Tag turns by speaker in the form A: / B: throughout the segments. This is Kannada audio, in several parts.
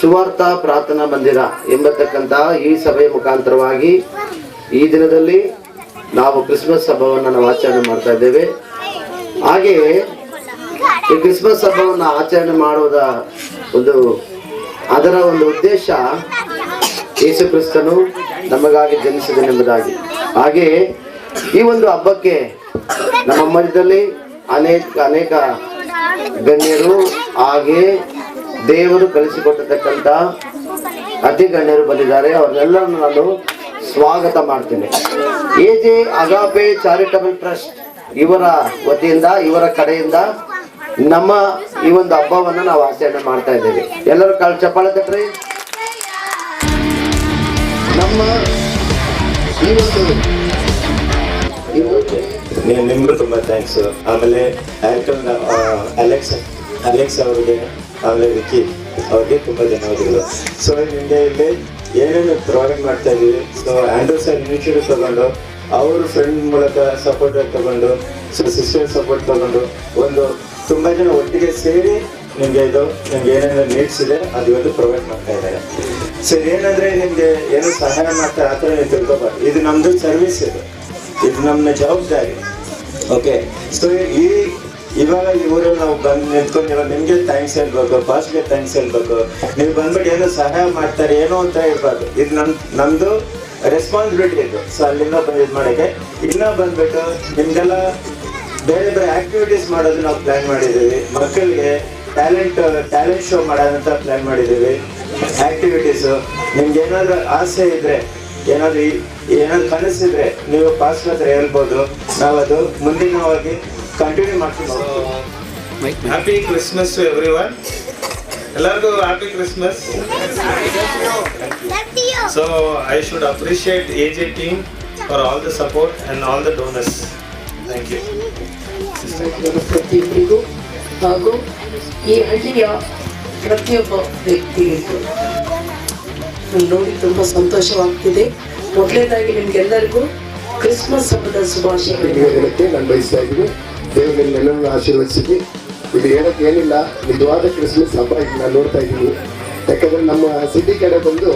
A: ಸುವಾರ್ಥ ಪ್ರಾರ್ಥನಾ ಮಂದಿರ ಎಂಬತಕ್ಕಂತಹ ಈ ಸಭೆಯ ಮುಖಾಂತರವಾಗಿ ಈ ದಿನದಲ್ಲಿ ನಾವು ಕ್ರಿಸ್ಮಸ್ ಹಬ್ಬವನ್ನು ನಾವು ಆಚರಣೆ ಮಾಡ್ತಾ ಇದ್ದೇವೆ. ಹಾಗೆಯೇ ಈ ಕ್ರಿಸ್ಮಸ್ ಹಬ್ಬವನ್ನು ಆಚರಣೆ ಮಾಡುವುದ ಒಂದು ಅದರ ಒಂದು ಉದ್ದೇಶ ಯೇಸು ಕ್ರಿಸ್ತನು ನಮಗಾಗಿ ಜನಿಸಿದನೆಂಬುದಾಗಿ ಹಾಗೆಯೇ ಈ ಒಂದು ಹಬ್ಬಕ್ಕೆ ನಮ್ಮ ಮಧ್ಯದಲ್ಲಿ ಅನೇಕ ಅನೇಕ ಗಣ್ಯರು ಹಾಗೆ ದೇವರು ಕಳಿಸಿಕೊಟ್ಟಿರ್ತಕ್ಕಂಥ ಅತಿ ಗಣ್ಯರು ಬಂದಿದ್ದಾರೆ. ಅವ್ರನ್ನೆಲ್ಲರನ್ನು ನಾನು ಸ್ವಾಗತ ಮಾಡ್ತೇನೆ. A J Agape charitable trust ಇವರ ವತಿಯಿಂದ, ಇವರ ಕಡೆಯಿಂದ ನಮ್ಮ ಈ ಒಂದು ಹಬ್ಬವನ್ನು ನಾವು ಆಚರಣೆ ಮಾಡ್ತಾ ಇದ್ದೇವೆ. ಎಲ್ಲರೂ ಕಾಲು ಚಪ್ಪಾಳೆ ತಟ್ರಿ. ನಮ್ಮ
B: ನಿಮ್ಗೂ ತುಂಬಾ ಥ್ಯಾಂಕ್ಸ್ ಆಮೇಲೆ ಆಂಟನ್ ಅಲೆಕ್ಸ್ ಅಲೆಕ್ಸ್ ಅವರಿಗೆ ಆಮೇಲೆ ಅವ್ರಿಗೆ ತುಂಬ ಧನ್ಯವಾದಗಳು. ಸೊ ನಿಮಗೆ ಇಲ್ಲಿ ಏನೇನು ಪ್ರಾಬ್ಲಮ್ ಮಾಡ್ತಾ ಇದ್ದೀವಿ ಸೊ ಸರ್ ಇನಿಷಿಯೇಟಿವ್ ತಗೊಂಡು, ಅವರು ಫ್ರೆಂಡ್ ಮೂಲಕ ಸಪೋರ್ಟ್ ತಗೊಂಡು ಸೊ ಸಿಸ್ಟರ್ ಸಪೋರ್ಟ್ ತಗೊಂಡು, ಒಂದು ತುಂಬಾ ಜನ ಒಟ್ಟಿಗೆ ಸೇರಿ ನಿಮಗೆ ಇದು, ನಿಮ್ಗೆ ಏನೇನು ನೀಡ್ಸ್ ಇದೆ, ಅದು ಇವತ್ತು ಪ್ರೊವೈಡ್ ಮಾಡ್ತಾ ಇದ್ದಾರೆ. ಸೊ ಏನಂದ್ರೆ ನಿಮ್ಗೆ ಏನು ಸಹಾಯ ಮಾಡ್ತಾರೆ ಆ ಥರ ನೀವು ತಿಳ್ಕೊಬಾರ್ದು. ಇದು ನಮ್ಮದು ಸರ್ವಿಸ್ ಇದು. ಇದು ನಮ್ಮ ಜವಾಬ್ದಾರಿ. ಓಕೆ ಸೊ ಈ ಇವಾಗ ಈ ನಾವು ಬಂದು ನಿಂತ್ಕೊಂಡಿರೋ ನಿಮ್ಗೆ ಥ್ಯಾಂಕ್ಸ್ ಹೇಳ್ಬೇಕು ಬಾಸ್ಗೆ ಥ್ಯಾಂಕ್ಸ್ ಹೇಳ್ಬೇಕು. ನೀವು ಬಂದ್ಬಿಟ್ಟು ಏನೋ ಸಹಾಯ ಮಾಡ್ತಾರೆ ಏನೋ ಅಂತ ಹೇಳ್ಬಾರ್ದು. ಇದು ನಮ್, ನಮ್ದು ರೆಸ್ಪಾನ್ಸಿಬಿಲಿಟಿ ಇದು. ಸೊ ಅಲ್ಲಿಂದ ಬಂದು ಇದು ಮಾಡೋಕ್ಕೆ. ಇನ್ನ ಬಂದ್ಬಿಟ್ಟು ನಿಮ್ಗೆಲ್ಲ ಬೇರೆ ಬೇರೆ ಆಕ್ಟಿವಿಟೀಸ್ ಮಾಡೋದು ನಾವು ಪ್ಲಾನ್ ಮಾಡಿದ್ದೀವಿ. ಮಕ್ಕಳಿಗೆ ಟ್ಯಾಲೆಂಟ್ ಟ್ಯಾಲೆಂಟ್ ಶೋ ಮಾಡೋದಂತ ಪ್ಲಾನ್ ಮಾಡಿದ್ದೀವಿ. ಆಕ್ಟಿವಿಟೀಸು ನಿಮ್ಗೆ ಏನಾದ್ರು ಆಸೆ ಇದ್ರೆ, ಏನಾದ್ರು ಏನಾದ್ರು ಕನಸಿದ್ರೆ ನೀವು ಪಾಸ್ ಹತ್ರ ಹೇಳ್ಬೋದು. ನಾವು ಅದು ಮುಂದಿನವಾಗಿ ಕಂಟಿನ್ಯೂ ಮಾಡ್ತೀನಿ.
C: Happy Christmas to everyone ಎಲ್ಲರಿಗೂ happy Christmas so I should appreciate A J team for all the support and all the donors thank you
D: ಪ್ರತಿಯೊಬ್ಬರಿಗೂ ಹಾಗೂ ಈ ಹಳ್ಳಿಯ ಪ್ರತಿಯೊಬ್ಬ ವ್ಯಕ್ತಿಗೂ ನೋಡಿ ತುಂಬ ಸಂತೋಷವಾಗ್ತಿದೆ. ಮೊದಲನೇದಾಗಿ ನಿಮ್ಗೆಲ್ಲರಿಗೂ ಕ್ರಿಸ್ಮಸ್ ಹಬ್ಬದ ಶುಭಾಶಯಗಳು.
E: ಹೇಳುತ್ತೆ ನಾನು ಬಯಸ್ತಾ ಇದ್ದೀನಿ. ದೇವರು ಆಶೀರ್ವದಿಸಿದ್ವಿ. ಇದು ಹೇಳಕ್ಕೆ ಏನಿಲ್ಲ, ನಿಜವಾದ ಕ್ರಿಸ್ಮಸ್ ಹಬ್ಬ ಇದನ್ನ ನಾನು ನೋಡ್ತಾ ಇದ್ದೀನಿ. ಯಾಕಂದ್ರೆ ನಮ್ಮ ಸಿಟಿ ಕಡೆ ಬಂದು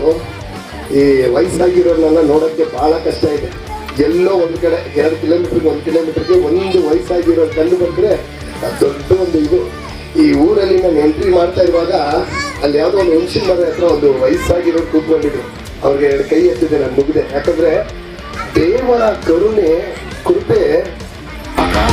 E: ಈ ವಯಸ್ಸಾಗಿರೋರ್ನೆಲ್ಲ ನೋಡೋಕ್ಕೆ ಬಹಳ ಕಷ್ಟ ಇದೆ. ಎಲ್ಲೋ ಒಂದು ಕಡೆ, ಎರಡು ಕಿಲೋಮೀಟ್ರಿಗೆ ಒಂದು ಕಿಲೋಮೀಟರ್ಗೆ ಒಂದು ವಯಸ್ಸಾಗಿರೋ ಕಂಡು ಬಂದ್ರೆ ದೊಡ್ಡ ಒಂದು ಇದು. ಈ ಊರಲ್ಲಿ ನಾನು ಎಂಟ್ರಿ ಮಾಡ್ತಾ ಇರುವಾಗ ಅಲ್ಲಿ ಯಾವುದೋ ಒಂದು ಹುಣಸಿನ ಮರ ಹತ್ರ ಒಂದು ವಯಸ್ಸಾಗಿರೋರು ಕೂತ್ಕೊಂಡಿದ್ರು. ಅವ್ರಿಗೆ ಎರಡು ಕೈ ಎತ್ತಿದೆ, ನಾನು ಮುಗಿದೆ. ಯಾಕಂದ್ರೆ ದೇವರ ಕರುಣೆ, ಕೃಪೆ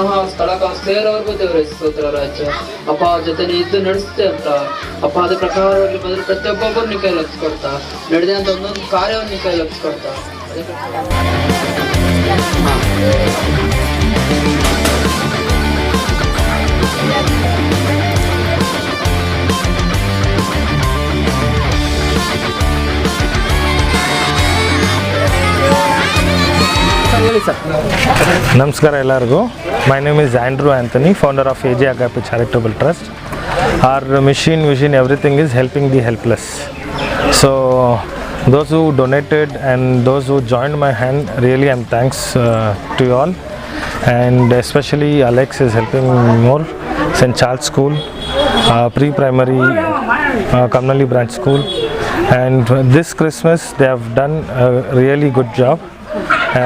E: ಎಲ್ಲರಿಗೂ ವ್ಯಕ್ತಿಯನ್ನು
F: ಸೇರೋರ್ಗೂ ದೇವರ, ಸ್ತೋತ್ರ ರಾಜ್ಯ ಅಪ್ಪ ಜೊತೆ ಇದ್ದು ನಡೆಸುತ್ತೆ ಅಂತ. ಅಪ್ಪ, ಅದ ಪ್ರಕಾರವಾಗಿ ಬಂದ್ರೆ ಪ್ರತಿಯೊಬ್ಬೊಬ್ಬರು ನೀ ಕೈ ಲಕ್ಷಿಸ್ಕೊಡ್ತಾ ನಡೆದಂತ ಒಂದೊಂದು ಕಾರ್ಯವನ್ನು ಕೈ ಲಕ್ಷಿಸ್ಕೊಡ್ತಾ
C: ನಮಸ್ಕಾರ ಎಲ್ಲರಿಗೂ. My name is Andrew Anthony, founder of AJ Agape Charitable Trust. Our mission, vision, everything is helping the helpless. So those who donated and those who joined my hand, really I'm thanks uh, to you all. And especially Alex is helping me more. St. Charles School, uh, pre-primary uh, Kamnali Branch School. And this Christmas they have done a really good job.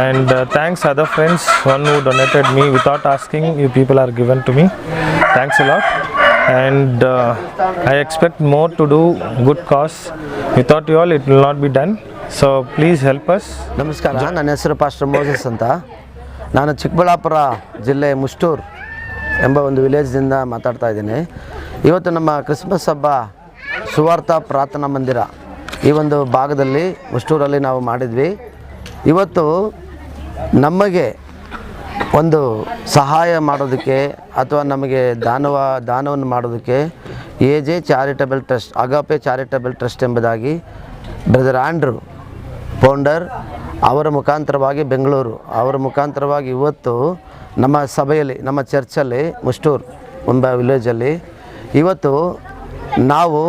C: And uh, thanks other friends one who donated me without asking you people are given to me thanks a lot and uh, I expect more to do good cause without you all it will not be done so please help us
A: ನಮಸ್ಕಾರ ನನ್ನ pastor moses anta ಅಂತ ನಾನು jille mustur emba ಎಂಬ village ವಿಲೇಜ್ನಿಂದ maatadta idini ivattu ನಮ್ಮ christmas habba suvartha prarthana mandira ಈ ಒಂದು ಭಾಗದಲ್ಲಿ ಮುಷ್ಟೂರಲ್ಲಿ ನಾವು ಮಾಡಿದ್ವಿ ಇವತ್ತು ನಮಗೆ ಒಂದು ಸಹಾಯ ಮಾಡೋದಕ್ಕೆ ಅಥವಾ ನಮಗೆ ದಾನವ, ದಾನವನ್ನು ಮಾಡೋದಕ್ಕೆ A J charitable trust, Agape charitable trust ಎಂಬುದಾಗಿ ಬ್ರದರ್ ಆಂಡ್ರು ಫೌಂಡರ್ ಅವರ ಮುಖಾಂತರವಾಗಿ ಬೆಂಗಳೂರು, ಅವರ ಮುಖಾಂತರವಾಗಿ ಇವತ್ತು ನಮ್ಮ ಸಭೆಯಲ್ಲಿ, ನಮ್ಮ ಚರ್ಚಲ್ಲಿ, ಮುಷ್ಟೂರ್ ಎಂಬ ವಿಲೇಜಲ್ಲಿ ಇವತ್ತು ನಾವು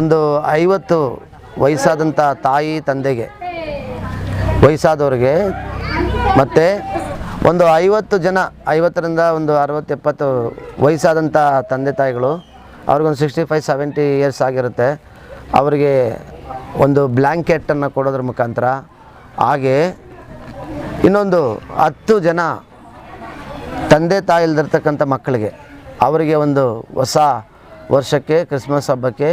A: ಒಂದು ಐವತ್ತು ವಯಸ್ಸಾದಂಥ ತಾಯಿ, ತಂದೆಗೆ ವಯಸ್ಸಾದವ್ರಿಗೆ ಮತ್ತು ಒಂದು ಐವತ್ತು ಜನ, ಐವತ್ತರಿಂದ ಒಂದು ಅರವತ್ತು, ಎಪ್ಪತ್ತು ವಯಸ್ಸಾದಂಥ ತಂದೆ ತಾಯಿಗಳು, ಅವ್ರಿಗೊಂದು ಸಿಕ್ಸ್ಟಿ ಫೈವ್ ಸೆವೆಂಟಿ ಇಯರ್ಸ್ ಆಗಿರುತ್ತೆ. ಅವರಿಗೆ ಒಂದು ಬ್ಲ್ಯಾಂಕೆಟನ್ನು ಕೊಡೋದ್ರ ಮುಖಾಂತರ ಹಾಗೆ ಇನ್ನೊಂದು ಹತ್ತು ಜನ ತಂದೆ ತಾಯಿ ಇಲ್ದಿರ್ತಕ್ಕಂಥ ಮಕ್ಕಳಿಗೆ ಅವರಿಗೆ ಒಂದು ಹೊಸ ವರ್ಷಕ್ಕೆ, ಕ್ರಿಸ್ಮಸ್ ಹಬ್ಬಕ್ಕೆ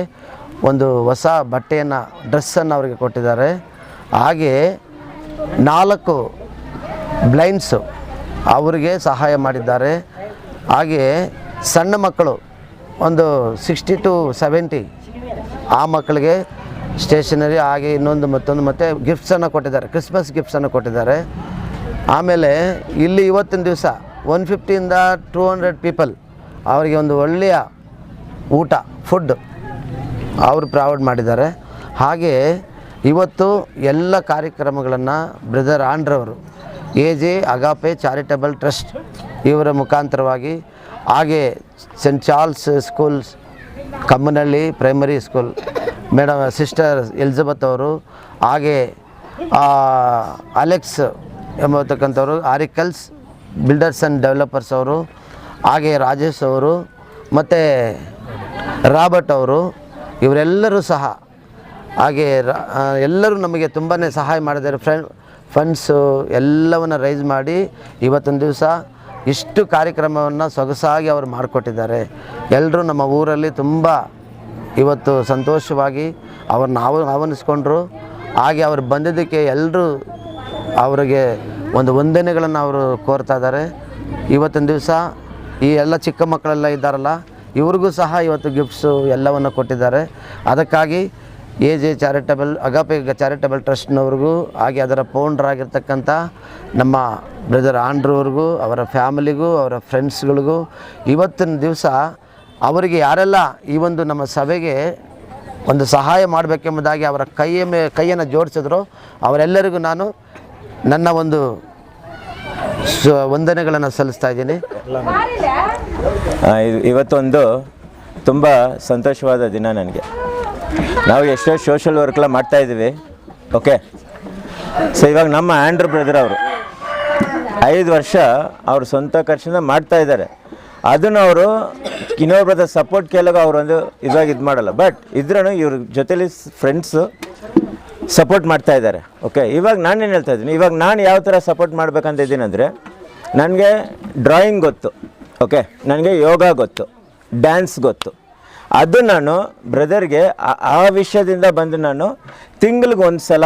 A: ಒಂದು ಹೊಸ ಬಟ್ಟೆಯನ್ನು, ಡ್ರೆಸ್ಸನ್ನು ಅವರಿಗೆ ಕೊಟ್ಟಿದ್ದಾರೆ. ಹಾಗೆ ನಾಲ್ಕು ಬ್ಲೈಂಡ್ಸು ಅವರಿಗೆ ಸಹಾಯ ಮಾಡಿದ್ದಾರೆ. ಹಾಗೆಯೇ ಸಣ್ಣ ಮಕ್ಕಳು, ಒಂದು ಸಿಕ್ಸ್ಟಿ ಟು ಸೆವೆಂಟಿ ಆ ಮಕ್ಕಳಿಗೆ ಸ್ಟೇಷನರಿ, ಹಾಗೆ ಇನ್ನೊಂದು ಮತ್ತೊಂದು ಮತ್ತು ಗಿಫ್ಟ್ಸನ್ನು ಕೊಟ್ಟಿದ್ದಾರೆ ಕ್ರಿಸ್ಮಸ್ ಗಿಫ್ಟ್ಸನ್ನು ಕೊಟ್ಟಿದ್ದಾರೆ. ಆಮೇಲೆ ಇಲ್ಲಿ ಇವತ್ತಿನ ದಿವಸ ಒನ್ ಫಿಫ್ಟಿಯಿಂದ ಟೂ ಹಂಡ್ರೆಡ್ ಪೀಪಲ್ ಅವರಿಗೆ ಒಂದು ಒಳ್ಳೆಯ ಊಟ ಫುಡ್ ಅವರು ಪ್ರಾವೈಡ್ ಮಾಡಿದ್ದಾರೆ. ಹಾಗೆ ಇವತ್ತು ಎಲ್ಲ ಕಾರ್ಯಕ್ರಮಗಳನ್ನು brother ಆಂಡ್ರವರು A J Agape charitable trust ಇವರ ಮುಖಾಂತರವಾಗಿ, ಹಾಗೆ Saint Charles schools Kammanahalli primary school madam sister Elizabeth ಅವರು, ಹಾಗೆ ಅಲೆಕ್ಸ್ ಎಂಬತಕ್ಕಂಥವ್ರು ಆರಿಕಲ್ಸ್ ಬಿಲ್ಡರ್ಸ್ ಆ್ಯಂಡ್ ಡೆವಲಪರ್ಸ್ ಅವರು, ಹಾಗೆ ರಾಜೇಶ್ ಅವರು, ಮತ್ತು ರಾಬರ್ಟ್ ಅವರು, ಇವರೆಲ್ಲರೂ ಸಹ ಹಾಗೆ ಎಲ್ಲರೂ ನಮಗೆ ತುಂಬಾ ಸಹಾಯ ಮಾಡಿದ್ದಾರೆ. ಫ್ರೆಂಡ್ ಫಂಡ್ಸು ಎಲ್ಲವನ್ನು ರೈಸ್ ಮಾಡಿ ಇವತ್ತೊಂದು ದಿವಸ ಇಷ್ಟು ಕಾರ್ಯಕ್ರಮವನ್ನು ಸೊಗಸಾಗಿ ಅವರು ಮಾಡಿಕೊಟ್ಟಿದ್ದಾರೆ. ಎಲ್ಲರೂ ನಮ್ಮ ಊರಲ್ಲಿ ತುಂಬ ಇವತ್ತು ಸಂತೋಷವಾಗಿ ಅವ್ರನ್ನ ಆವ, ಆಹ್ವಾನಿಸ್ಕೊಂಡ್ರು. ಹಾಗೆ ಅವರು ಬಂದಿದ್ದಕ್ಕೆ ಎಲ್ಲರೂ ಅವರಿಗೆ ಒಂದು ವಂದನೆಗಳನ್ನು ಅವರು ಕೋರ್ತಾ ಇದ್ದಾರೆ. ಇವತ್ತಿನ ದಿವಸ ಈ ಎಲ್ಲ ಚಿಕ್ಕ ಮಕ್ಕಳೆಲ್ಲ ಇದ್ದಾರಲ್ಲ, ಇವ್ರಿಗೂ ಸಹ ಇವತ್ತು ಗಿಫ್ಟ್ಸು ಎಲ್ಲವನ್ನು ಕೊಟ್ಟಿದ್ದಾರೆ. ಅದಕ್ಕಾಗಿ A J charitable, Agape charitable ಟ್ರಸ್ಟ್ನವ್ರಿಗೂ, ಹಾಗೆ ಅದರ ಪೌಂಡ್ರಾಗಿರ್ತಕ್ಕಂಥ ನಮ್ಮ ಬ್ರದರ್ ಆಂಡ್ರವ್ರಿಗೂ ಅವರ ಫ್ಯಾಮಿಲಿಗೂ, ಅವರ ಫ್ರೆಂಡ್ಸ್ಗಳಿಗೂ, ಇವತ್ತಿನ ದಿವಸ ಅವರಿಗೆ ಯಾರೆಲ್ಲ ಈ ಒಂದು ನಮ್ಮ ಸಭೆಗೆ ಒಂದು ಸಹಾಯ ಮಾಡಬೇಕೆಂಬುದಾಗಿ ಅವರ ಕೈಯ ಮೇ, ಕೈಯನ್ನು ಜೋಡಿಸಿದ್ರು ಅವರೆಲ್ಲರಿಗೂ ನಾನು ನನ್ನ ಒಂದು ಸ, ವಂದನೆಗಳನ್ನು ಸಲ್ಲಿಸ್ತಾ ಇದ್ದೀನಿ.
B: ಇವತ್ತೊಂದು ತುಂಬ ಸಂತೋಷವಾದ ದಿನ ನನಗೆ. ನಾವು ಎಷ್ಟೋ ಸೋಷಲ್ ವರ್ಕ್ಲ ಮಾಡ್ತಾ ಇದ್ದೀವಿ. ಓಕೆ ಸೊ ಇವಾಗ ನಮ್ಮ ಆ್ಯಂಡ್ರ್ ಬ್ರದರ್ ಅವರು ಐದು ವರ್ಷ ಅವ್ರ ಸ್ವಂತ ಖರ್ಚಿನ ಮಾಡ್ತಾ ಇದ್ದಾರೆ. ಅದನ್ನು ಅವರು ಇನ್ನೊಬ್ಬರದ ಸಪೋರ್ಟ್ ಕೇಳಾಗ ಅವರೊಂದು ಇದಾಗಿ ಇದು ಮಾಡಲ್ಲ. ಬಟ್ ಇದ್ರೂ ಇವ್ರ ಜೊತೆಲಿ ಫ್ರೆಂಡ್ಸು ಸಪೋರ್ಟ್ ಮಾಡ್ತಾ ಇದ್ದಾರೆ. ಓಕೆ ಇವಾಗ ನಾನು ಏನು ಹೇಳ್ತಾ ಇದ್ದೀನಿ? ಇವಾಗ ನಾನು ಯಾವ ಥರ ಸಪೋರ್ಟ್ ಮಾಡ್ಬೇಕಂತ ಇದ್ದೀನಿ ಅಂದರೆ, ನನಗೆ ಡ್ರಾಯಿಂಗ್ ಗೊತ್ತು. ಓಕೆ ನನಗೆ ಯೋಗ ಗೊತ್ತು. ಡ್ಯಾನ್ಸ್ ಗೊತ್ತು. ಅದು ನಾನು ಬ್ರದರ್ಗೆ ಆ- ವಿಷಯದಿಂದ ಬಂದು ನಾನು ತಿಂಗ್ಳಿಗೆ ಒಂದು ಸಲ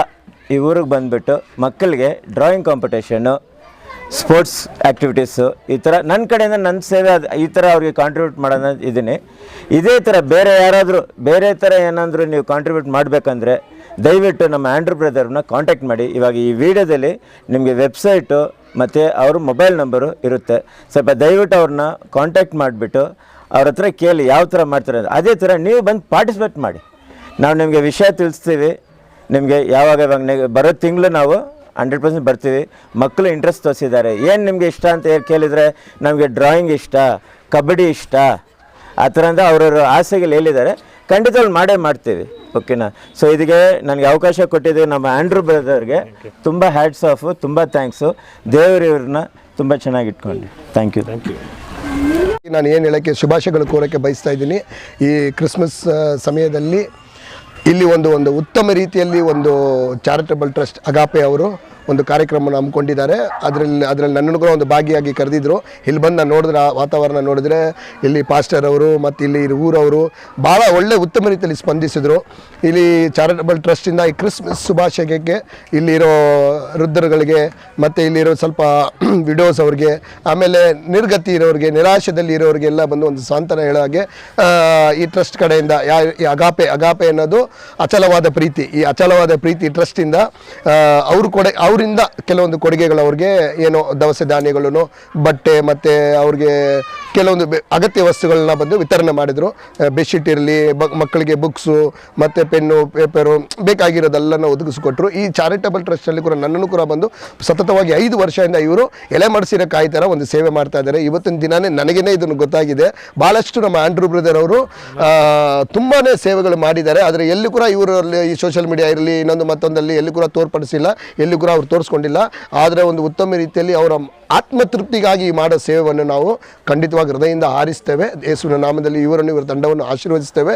B: ಈ ಊರಿಗೆ ಬಂದುಬಿಟ್ಟು ಮಕ್ಕಳಿಗೆ ಡ್ರಾಯಿಂಗ್ ಕಾಂಪಿಟೇಷನ್ನು ಸ್ಪೋರ್ಟ್ಸ್ ಆ್ಯಕ್ಟಿವಿಟೀಸು ಈ ಥರ ನನ್ನ ಕಡೆಯಿಂದ ನನ್ನ ಸೇವೆ ಅದು ಈ ಥರ ಅವ್ರಿಗೆ ಕಾಂಟ್ರಿಬ್ಯೂಟ್ ಮಾಡೋಣ ಇದ್ದೀನಿ. ಇದೇ ಥರ ಬೇರೆ ಯಾರಾದರೂ, ಬೇರೆ ಥರ ಏನಾದರೂ ನೀವು ಕಾಂಟ್ರಿಬ್ಯೂಟ್ ಮಾಡಬೇಕಂದ್ರೆ ದಯವಿಟ್ಟು ನಮ್ಮ ಆ್ಯಂಡ್ರೂ ಬ್ರದರ್ನ ಕಾಂಟ್ಯಾಕ್ಟ್ ಮಾಡಿ. ಇವಾಗ ಈ ವಿಡಿಯೋದಲ್ಲಿ ನಿಮಗೆ ವೆಬ್ಸೈಟು ಮತ್ತು ಅವ್ರ ಮೊಬೈಲ್ ನಂಬರು ಇರುತ್ತೆ. ಸ್ವಲ್ಪ ದಯವಿಟ್ಟು ಅವ್ರನ್ನ ಕಾಂಟ್ಯಾಕ್ಟ್ ಮಾಡಿಬಿಟ್ಟು ಅವ್ರ ಹತ್ರ ಕೇಳಿ ಯಾವ ಥರ ಮಾಡ್ತಾರೆ ಅದೇ ಥರ ನೀವು ಬಂದು ಪಾರ್ಟಿಸಿಪೇಟ್ ಮಾಡಿ. ನಾವು ನಿಮಗೆ ವಿಷಯ ತಿಳಿಸ್ತೀವಿ. ನಿಮಗೆ ಯಾವಾಗ ಇವಾಗ ನೆ- ಬರೋ ತಿಂಗಳು ನಾವು ಹಂಡ್ರೆಡ್ ಪರ್ಸೆಂಟ್ ಬರ್ತೀವಿ. ಮಕ್ಕಳು ಇಂಟ್ರೆಸ್ಟ್ ತೋರಿಸಿದ್ದಾರೆ. ಏನು ನಿಮಗೆ ಇಷ್ಟ ಅಂತ ಹೇಳಿ ಕೇಳಿದರೆ ನಮಗೆ ಡ್ರಾಯಿಂಗ್ ಇಷ್ಟ ಕಬಡ್ಡಿ ಇಷ್ಟ ಆ ಥರ ಅಂತ ಅವ್ರವ್ರ ಆಸೆಗಳು ಹೇಳಿದ್ದಾರೆ. ಖಂಡಿತವಾಗಿ ಮಾಡೇ ಮಾಡ್ತೀವಿ. ಓಕೆನಾ ಸೊ ಇದಕ್ಕೆ ನನಗೆ ಅವಕಾಶ ಕೊಟ್ಟಿದ್ದೀವಿ ನಮ್ಮ ಆ್ಯಂಡ್ರೂ ಬ್ರದರ್ಗೆ ತುಂಬ ಹ್ಯಾಟ್ಸ್ ಆಫು ತುಂಬ ಥ್ಯಾಂಕ್ಸು ದೇವರು ಇವ್ರನ್ನ ತುಂಬ ಚೆನ್ನಾಗಿ ಇಟ್ಕೊಂಡು. ಥ್ಯಾಂಕ್ ಯು ಥ್ಯಾಂಕ್ ಯು
E: ನಾನು ಏನು ಹೇಳೋಕ್ಕೆ ಶುಭಾಶಯಗಳು ಕೋರೋಕ್ಕೆ ಬಯಸ್ತಾ ಇದ್ದೀನಿ. ಈ ಕ್ರಿಸ್ಮಸ್ ಸಮಯದಲ್ಲಿ ಇಲ್ಲಿ ಒಂದು ಒಂದು ಉತ್ತಮ ರೀತಿಯಲ್ಲಿ ಒಂದು ಚಾರಿಟಬಲ್ ಟ್ರಸ್ಟ್ ಅಗಾಪೆ ಅವರು ಒಂದು ಕಾರ್ಯಕ್ರಮವನ್ನು ಹಮ್ಮಿಕೊಂಡಿದ್ದಾರೆ. ಅದರಲ್ಲಿ ಅದರಲ್ಲಿ ನನ್ನನ್ನು ಕೂಡ ಒಂದು ಭಾಗಿಯಾಗಿ ಕರೆದಿದ್ರು. ಇಲ್ಲಿ ಬಂದು ನಾನು ನೋಡಿದ್ರೆ ಆ ವಾತಾವರಣ ನೋಡಿದ್ರೆ ಇಲ್ಲಿ ಪಾಸ್ಟರ್ ಅವರು ಮತ್ತು ಇಲ್ಲಿ ಊರವರು ಭಾಳ ಒಳ್ಳೆ ಉತ್ತಮ ರೀತಿಯಲ್ಲಿ ಸ್ಪಂದಿಸಿದರು. ಇಲ್ಲಿ ಚಾರಿಟಬಲ್ ಟ್ರಸ್ಟಿಂದ ಈ ಕ್ರಿಸ್ಮಸ್ ಶುಭಾಶಯಕ್ಕೆ ಇಲ್ಲಿರೋ ವೃದ್ಧರುಗಳಿಗೆ ಮತ್ತು ಇಲ್ಲಿರೋ ಸ್ವಲ್ಪ ವಿಡೋಸ್ ಅವ್ರಿಗೆ, ಆಮೇಲೆ ನಿರ್ಗತಿ ಇರೋರಿಗೆ, ನಿರಾಶೆದಲ್ಲಿ ಇರೋರಿಗೆಲ್ಲ ಬಂದು ಒಂದು ಸಾಂತ್ವನ ಹೇಳೋ ಹಾಗೆ ಈ ಟ್ರಸ್ಟ್ ಕಡೆಯಿಂದ ಯಾ ಈ ಅಗಾಪೆ ಅಗಾಪೆ ಅನ್ನೋದು ಅಚಲವಾದ ಪ್ರೀತಿ. ಈ ಅಚಲವಾದ ಪ್ರೀತಿ ಟ್ರಸ್ಟಿಂದ ಅವರು ಕೊಡೆ ಅವರಿಂದ ಕೆಲವೊಂದು ಕೊಡುಗೆಗಳು ಅವ್ರಿಗೆ ಏನೋ ದವಸ ಧಾನ್ಯಗಳನ್ನು ಬಟ್ಟೆ ಮತ್ತು ಅವ್ರಿಗೆ ಕೆಲವೊಂದು ಅಗತ್ಯ ವಸ್ತುಗಳನ್ನ ಬಂದು ವಿತರಣೆ ಮಾಡಿದರು. ಬೆಡ್ಶೀಟ್ ಇರಲಿ ಮಕ್ಕಳಿಗೆ ಬುಕ್ಸು ಮತ್ತು ಪೆನ್ನು ಪೇಪರು ಬೇಕಾಗಿರೋದೆಲ್ಲನ ಒದಗಿಸ್ಕೊಟ್ರು. ಈ ಚಾರಿಟಬಲ್ ಟ್ರಸ್ಟಲ್ಲಿ ಕೂಡ ನನ್ನನ್ನು ಕೂಡ ಬಂದು ಸತತವಾಗಿ ಐದು ವರ್ಷದಿಂದ ಇವರು ಎಲೆ ಮಡಿಸಿರೋ ಕಾಯಿ ಒಂದು ಸೇವೆ ಮಾಡ್ತಾ ಇದ್ದಾರೆ. ಇವತ್ತಿನ ದಿನಾನೇ ನನಗೇನೆ ಇದನ್ನು ಗೊತ್ತಾಗಿದೆ. ಭಾಳಷ್ಟು ನಮ್ಮ ಆಂಡ್ರೂ ಬ್ರದರ್ ಅವರು ತುಂಬಾ ಸೇವೆಗಳು ಮಾಡಿದ್ದಾರೆ. ಆದರೆ ಎಲ್ಲಿ ಕೂಡ ಇವರಲ್ಲಿ ಈ ಸೋಷಿಯಲ್ ಮೀಡಿಯಾ ಇರಲಿ, ಇನ್ನೊಂದು ಮತ್ತೊಂದಲ್ಲಿ ಎಲ್ಲಿ ಕೂಡ ತೋರ್ಪಡಿಸಿಲ್ಲ, ಎಲ್ಲಿ ಕೂಡ ಅವ್ರು ತೋರಿಸ್ಕೊಂಡಿಲ್ಲ. ಆದರೆ ಒಂದು ಉತ್ತಮ ರೀತಿಯಲ್ಲಿ ಅವರ ಆತ್ಮತೃಪ್ತಿಗಾಗಿ ಮಾಡೋ ಸೇವೆಯನ್ನು ನಾವು ಖಂಡಿತವಾಗಿ ಹೃದಯದಿಂದ ಹಾರಿಸ್ತೇವೆ. ಯೇಸುವಿನ ನಾಮದಲ್ಲಿ ಇವರನ್ನು ಇವರ ತಂಡವನ್ನು ಆಶೀರ್ವದಿಸ್ತೇವೆ.